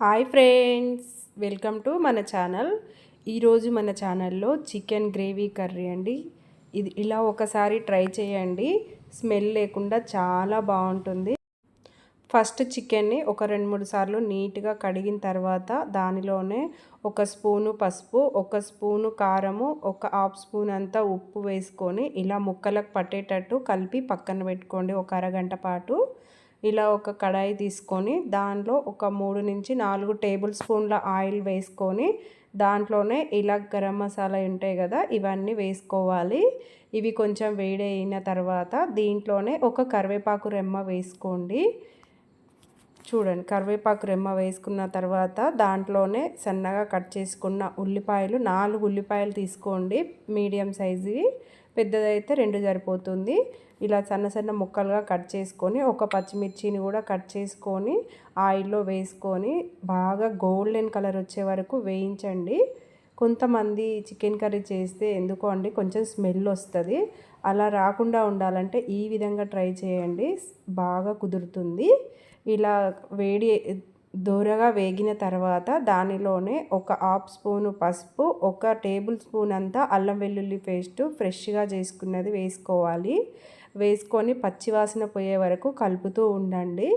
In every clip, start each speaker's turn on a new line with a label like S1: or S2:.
S1: Hi friends welcome to మన channel. ఈరోజు మన ఛానల్లో చికెన్ గ్రేవీ కర్రీ అండి. ఇది ఇలా ఒకసారి ట్రై చేయండి. స్మెల్ లేకుండా చాలా బాగుంటుంది. ఫస్ట్ చికెన్ని ఒక రెండు మూడు సార్లు నీట్గా కడిగిన తర్వాత దానిలోనే ఒక స్పూను పసుపు ఒక స్పూను కారము ఒక హాఫ్ స్పూన్ అంతా ఉప్పు వేసుకొని ఇలా ముక్కలకు పట్టేటట్టు కలిపి పక్కన పెట్టుకోండి ఒక అరగంట పాటు. ఇలా ఒక కడాయి తీసుకొని దాంట్లో ఒక మూడు నుంచి నాలుగు టేబుల్ స్పూన్ల ఆయిల్ వేసుకొని దాంట్లోనే ఇలా గరం మసాలా ఉంటాయి కదా ఇవన్నీ వేసుకోవాలి. ఇవి కొంచెం వేడి అయిన తర్వాత దీంట్లోనే ఒక కరివేపాకు రెమ్మ వేసుకోండి. చూడండి కరివేపాకు రెమ్మ వేసుకున్న తర్వాత దాంట్లోనే సన్నగా కట్ చేసుకున్న ఉల్లిపాయలు నాలుగు ఉల్లిపాయలు తీసుకోండి మీడియం సైజువి. పెద్దదైతే రెండు సరిపోతుంది. ఇలా సన్న సన్న ముక్కలుగా కట్ చేసుకొని ఒక పచ్చిమిర్చిని కూడా కట్ చేసుకొని ఆయిల్లో వేసుకొని బాగా గోల్డెన్ కలర్ వచ్చే వరకు వేయించండి. కొంతమంది చికెన్ కర్రీ చేస్తే ఎందుకో అండి కొంచెం స్మెల్ వస్తుంది. అలా రాకుండా ఉండాలంటే ఈ విధంగా ట్రై చేయండి. బాగా కుదురుతుంది. ఇలా వేడి దూరగా వేగిన తర్వాత దానిలోనే ఒక హాఫ్ స్పూను పసుపు ఒక టేబుల్ స్పూన్ అంతా అల్లం వెల్లుల్లి పేస్ట్ ఫ్రెష్గా చేసుకున్నది వేసుకోవాలి. వేసుకొని పచ్చివాసన పోయే వరకు కలుపుతూ ఉండండి.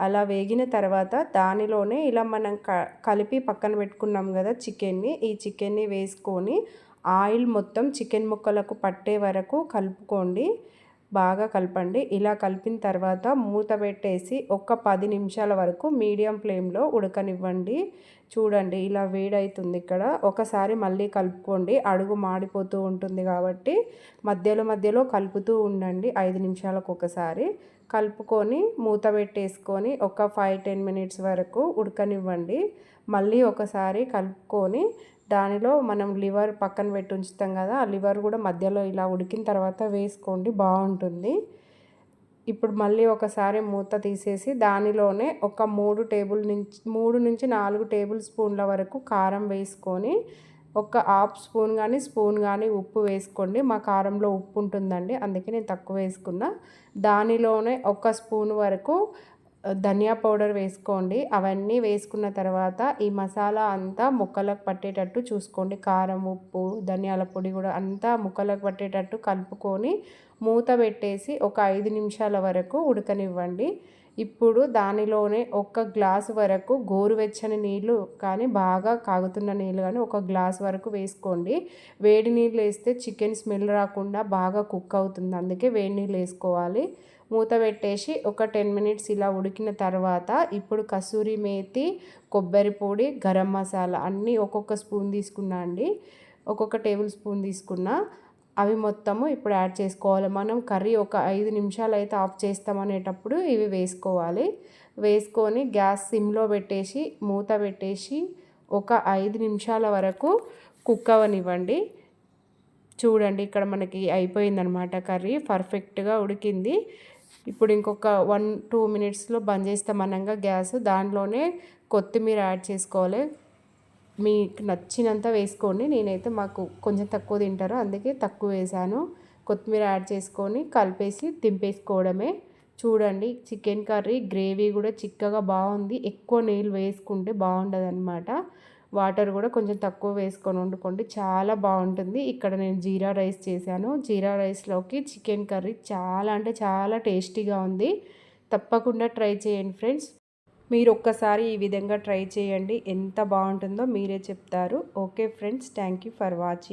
S1: అలా వేగిన తర్వాత దానిలోనే ఇలా మనం క కలిపి పక్కన పెట్టుకున్నాం కదా చికెన్ని ఈ చికెన్ని వేసుకొని ఆయిల్ మొత్తం చికెన్ ముక్కలకు పట్టే వరకు కలుపుకోండి. బాగా కలపండి. ఇలా కలిపిన తర్వాత మూత పెట్టేసి ఒక పది నిమిషాల వరకు మీడియం ఫ్లేమ్లో ఉడకనివ్వండి. చూడండి ఇలా వేడవుతుంది ఇక్కడ. ఒకసారి మళ్ళీ కలుపుకోండి. అడుగు మాడిపోతూ ఉంటుంది కాబట్టి మధ్యలో మధ్యలో కలుపుతూ ఉండండి ఐదు నిమిషాలకు ఒకసారి. కలుపుకొని మూత పెట్టేసుకొని ఒక ఫైవ్ టెన్ మినిట్స్ వరకు ఉడకనివ్వండి. మళ్ళీ ఒకసారి కలుపుకొని దానిలో మనం లివర్ పక్కన పెట్టి ఉంచుతాం కదా ఆ లివర్ కూడా మధ్యలో ఇలా ఉడికిన తర్వాత వేసుకోండి బాగుంటుంది. ఇప్పుడు మళ్ళీ ఒకసారి మూత తీసేసి దానిలోనే ఒక మూడు టేబుల్ నుంచి మూడు నుంచి నాలుగు టేబుల్ స్పూన్ల వరకు కారం వేసుకొని ఒక హాఫ్ స్పూన్ కానీ స్పూన్ కానీ ఉప్పు వేసుకోండి. మా కారంలో ఉప్పు ఉంటుందండి అందుకే నేను తక్కువ వేసుకున్నా. దానిలోనే ఒక స్పూన్ వరకు ధనియా పౌడర్ వేసుకోండి. అవన్నీ వేసుకున్న తర్వాత ఈ మసాలా అంతా ముక్కలకు పట్టేటట్టు చూసుకోండి. కారం ఉప్పు ధనియాల పొడి కూడా అంతా ముక్కలకు పట్టేటట్టు కలుపుకొని మూత పెట్టేసి ఒక ఐదు నిమిషాల వరకు ఉడకనివ్వండి. ఇప్పుడు దానిలోనే ఒక గ్లాస్ వరకు గోరువెచ్చని నీళ్ళు కానీ బాగా కాగుతున్న నీళ్ళు కానీ ఒక గ్లాస్ వరకు వేసుకోండి. వేడి నీళ్ళు వేస్తే చికెన్ స్మెల్ రాకుండా బాగా కుక్ అవుతుంది. అందుకే వేడి నీళ్ళు వేసుకోవాలి. మూత పెట్టేసి ఒక టెన్ మినిట్స్ ఇలా ఉడికిన తర్వాత ఇప్పుడు కసూరి మేతి కొబ్బరి పొడి గరం మసాలా అన్నీ ఒక్కొక్క స్పూన్ తీసుకున్నా అండి. ఒక్కొక్క టేబుల్ స్పూన్ తీసుకున్నా. అవి మొత్తము ఇప్పుడు యాడ్ చేసుకోవాలి. మనం కర్రీ ఒక ఐదు నిమిషాలు అయితే ఆఫ్ చేస్తామనేటప్పుడు ఇవి వేసుకోవాలి. వేసుకొని గ్యాస్ సిమ్లో పెట్టేసి మూత పెట్టేసి ఒక ఐదు నిమిషాల వరకు కుక్ అవనివ్వండి. చూడండి ఇక్కడ మనకి అయిపోయిందనమాట కర్రీ. పర్ఫెక్ట్గా ఉడికింది. ఇప్పుడు ఇంకొక వన్ టూ మినిట్స్లో బంద్ చేస్తాం అనంగా గ్యాస్. దానిలోనే కొత్తిమీర యాడ్ చేసుకోవాలి. మీకు నచ్చినంత వేసుకోండి. నేనైతే మాకు కొంచెం తక్కువ తింటారు. అందుకే తక్కువ వేసాను. కొత్తిమీర యాడ్ చేసుకొని కలిపేసి దింపేసుకోవడమే. చూడండి చికెన్ కర్రీ గ్రేవీ కూడా చిక్కగా బాగుంది. ఎక్కువ నీళ్ళు వేసుకుంటే బాగుండదు అనమాట వాటర్ కూడా కొంచెం తక్కువ వేసుకొని వండుకోండి. చాలా బాగుంటుంది. ఇక్కడ నేను జీరా రైస్ చేశాను. జీరా రైస్లోకి చికెన్ కర్రీ చాలా అంటే చాలా టేస్టీగా ఉంది. తప్పకుండా ట్రై చేయండి ఫ్రెండ్స్. మీరు ఒక్కసారి ఈ విధంగా ట్రై చేయండి. ఎంత బాగుంటుందో మీరే చెప్తారు. Okay friends. Thank you for watching.